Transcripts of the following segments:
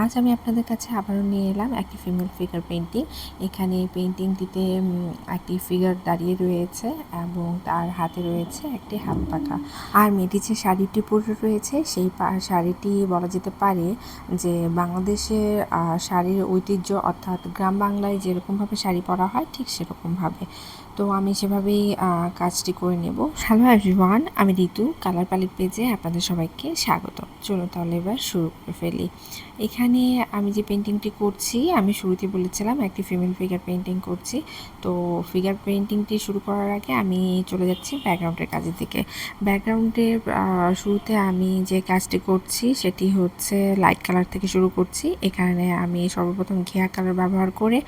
আজ আমি আপনাদের কাছে আবারও নিয়ে এলাম একটি ফিমেল ফিগার পেন্টিং এখানে পেন্টিংটিতে একটি ফিগার দাঁড়িয়ে রয়েছে এবং তার হাতে রয়েছে একটি হাত পাখা। আর মেয়েটি যে শাড়িটি পরে রয়েছে, সেই শাড়িটি বলা যেতে পারে যে বাংলাদেশের শাড়ির ঐতিহ্য অর্থাৎ গ্রাম বাংলায় যেরকমভাবে শাড়ি পরা হয়, ঠিক সেরকমভাবে। তো আমি সেভাবেই কাজটি করে নেব। হ্যালো এভরিওয়ান আমি ঋতু কালার প্যালেট পেজে আপনাদের সবাইকে স্বাগত চলো তাহলে এবার শুরু করে ফেলি। এখানে আমি যে পেন্টিংটি করছি, আমি শুরুতে বলেছিলাম একটি ফিমেল ফিগার পেন্টিং করছি। তো ফিগার পেন্টিংটি শুরু করার আগে আমি চলে যাচ্ছি ব্যাকগ্রাউন্ডের কাজের দিকে। ব্যাকগ্রাউন্ডের শুরুতে আমি যে কাজটি করছি, সেটি হচ্ছে লাইট কালার থেকে শুরু করছি। এখানে আমি সর্বপ্রথম ঘিয়া কালার ব্যবহার করে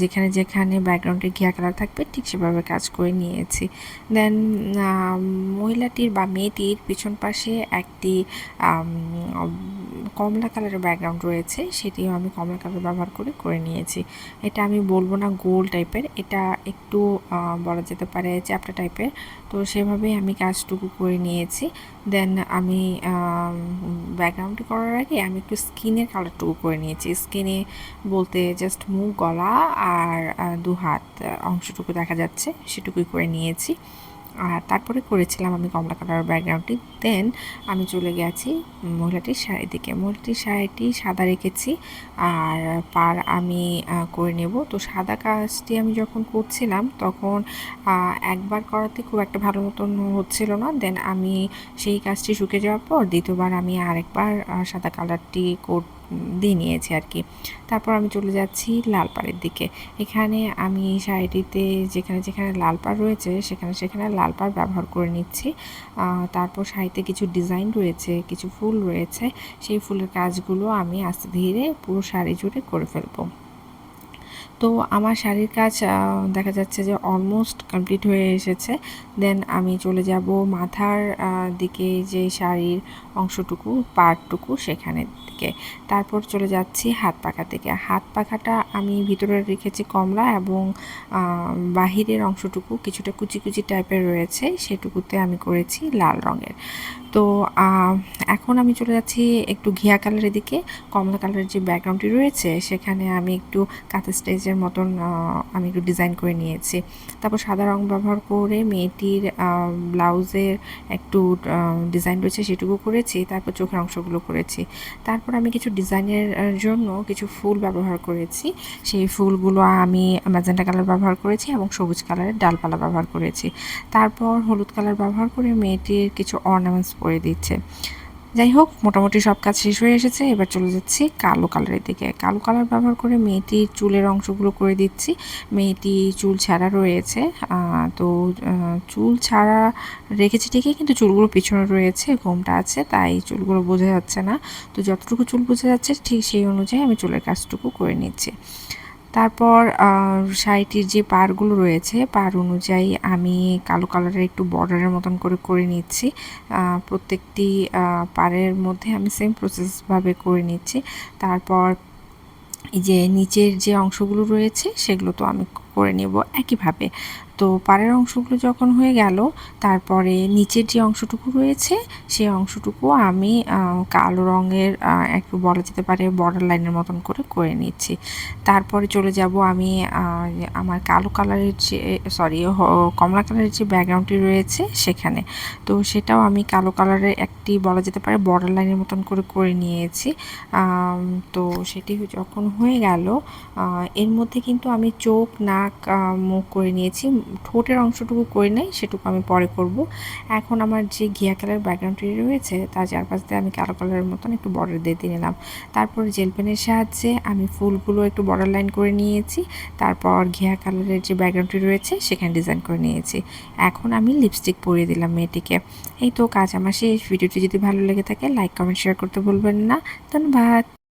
যেখানে যেখানে ব্যাকগ্রাউন্ডে ঘিয়া কালার থাকবে ঠিক সেভাবে কাজ করে নিয়েছি। দেন মহিলাটির বা মেয়েটির পিছন পাশে একটি কমলা কালারের ব্যাকগ্রাউন্ড রয়েছে, সেটিও আমি কমলা কালার ব্যবহার করে করে নিয়েছি। এটা আমি বলব না গোল টাইপের, এটা একটু বলা যেতে পারে চ্যাপটা টাইপের। তো সেভাবেই আমি কাজটুকু করে নিয়েছি। দেন আমি ব্যাকগ্রাউন্ডটি করার আগে আমি একটু স্কিনের কালারটুকু করে নিয়েছি। স্কিনে বলতে জাস্ট মুখ, গলা আর দু হাত অংশটুকু দেখা যাচ্ছে, সেটুকুই করে নিয়েছি। তারপরে করেছিলাম আমি কমলা কালার ব্যাকগ্রাউন্ডটি দেন আমি চলে গেছি মহিলাটির শাড়ির দিকে। মহিলাটির শাড়িটি সাদা রেখেছি আর পার আমি করে নেব। তো সাদা কাজটি আমি যখন করছিলাম তখন একবার করাতে খুব একটা ভালো মতন হচ্ছিল না। দেন আমি সেই কাজটি শুকে যাওয়ার পর দ্বিতীয়বার আমি আরেকবার সাদা কালারটি কোট দিয়ে নিয়েছি আর কি। তারপর আমি চলে যাচ্ছি লাল পাড়ের দিকে। এখানে আমি শাড়িটিতে যেখানে যেখানে লাল পাড় রয়েছে, সেখানে সেখানে লাল পাড় ব্যবহার করে নিচ্ছি। তারপর শাড়িতে কিছু ডিজাইন রয়েছে, কিছু ফুল রয়েছে। সেই ফুলের কাজগুলো আমি আস্তে ধীরে পুরো শাড়ি জুড়ে করে ফেলব। তো আমার শাড়ির কাজ দেখা যাচ্ছে যে অলমোস্ট কমপ্লিট হয়ে এসেছে। দেন আমি চলে যাব মাথার দিকে যে শাড়ির অংশটুকু, পার্টটুকু সেখানের দিকে। তারপর চলে যাচ্ছি হাত পাখা থেকে হাত পাখাটা আমি ভিতরে রেখেছি কমলা এবং বাহিরের অংশটুকু কিছুটা কুচি কুচি টাইপের রয়েছে। সেটুকুতে আমি করেছি লাল রঙের। তো এখন আমি চলে যাচ্ছি একটু ঘিয়া কালারের দিকে। কমলা কালারের যে ব্যাকগ্রাউন্ডটি রয়েছে, সেখানে আমি একটু কাঁথা স্টেজের মতন আমি একটু ডিজাইন করে নিয়েছি। তারপর সাদা রং ব্যবহার করে মেয়েটির ব্লাউজের একটু ডিজাইন রয়েছে সেটুকু করেছি। তারপর চোখের অংশগুলো করেছি। তারপর আমি কিছু ডিজাইনের জন্য কিছু ফুল ব্যবহার করেছি। সেই ফুলগুলো আমি ম্যাজেন্টা কালার ব্যবহার করেছি এবং সবুজ কালারের ডালপালা ব্যবহার করেছি। তারপর হলুদ কালার ব্যবহার করে মেয়েটির কিছু অর্নামেন্টস পরে দিচ্ছে। যাই হোক, মোটামুটি সব কাজ শেষ হয়ে এসেছে। এবার চলে যাচ্ছি কালো কালারের দিকে। কালো কালার ব্যবহার করে মেয়েটির চুলের অংশগুলো করে দিচ্ছি। মেয়েটি চুল ছাড়া রয়েছে। তো চুল ছাড়া রেখেছি ঠিকই, কিন্তু চুলগুলো পিছনে রয়েছে, ঘোমটা আছে, তাই চুলগুলো বোঝা যাচ্ছে না। তো যতটুকু চুল বোঝা যাচ্ছে, ঠিক সেই অনুযায়ী আমি চুলের কাজটুকু করে নিচ্ছি। তারপর শাড়িটির যে পারগুলো রয়েছে, পার অনুযায়ী আমি কালো কালারের একটু বর্ডারের মতন করে করে নিচ্ছি। প্রত্যেকটি পারের মধ্যে আমি সেম প্রসেসভাবে করে নিচ্ছি। তারপর যে নিচের যে অংশগুলো রয়েছে, সেগুলো তো আমি করে নেব একইভাবে। তো পাড়ের অংশগুলো যখন হয়ে গেল, তারপরে নিচের যে অংশটুকু রয়েছে সেই অংশটুকু আমি কালো রঙের একটু বলা যেতে পারে বর্ডার লাইনের মতন করে করে নিচ্ছি। তারপরে চলে যাব আমি আমার কালো কালারের যে সরি কমলা কালারের যে ব্যাকগ্রাউন্ডটি রয়েছে সেখানে। তো সেটাও আমি কালো কালারের একটি বলা যেতে পারে বর্ডার লাইনের মতন করে করে নিয়েছি। তো সেটি যখন হয়ে গেল এর মধ্যে কিন্তু আমি চোখ, নাক মুখ করে নিয়েছি। ঠোঁটের অংশটুকু করে নেই, সেটুকু আমি পরে করব। এখন আমার যে ঘিয়া কালার ব্যাকগ্রাউন্ডটি রয়েছে, তার চারপাশ দিয়ে আমি কালো কালারের মতন একটু বর্ডার দিয়ে দিয়ে নিলাম। তারপর জেল পেনের সাহায্যে আমি ফুলগুলো একটু বর্ডার লাইন করে নিয়েছি, তারপর ঘিয়া কালারের যে ব্যাকগ্রাউন্ডটি রয়েছে, সেখানে ডিজাইন করে নিয়েছি। এখন আমি লিপস্টিক পরিয়ে দিলাম মেয়েটিকে। এই তো কাজ আমার শেষ। ভিডিওটি যদি ভালো লেগে থাকে লাইক কমেন্ট শেয়ার করতে ভুলবেন না। ধন্যবাদ।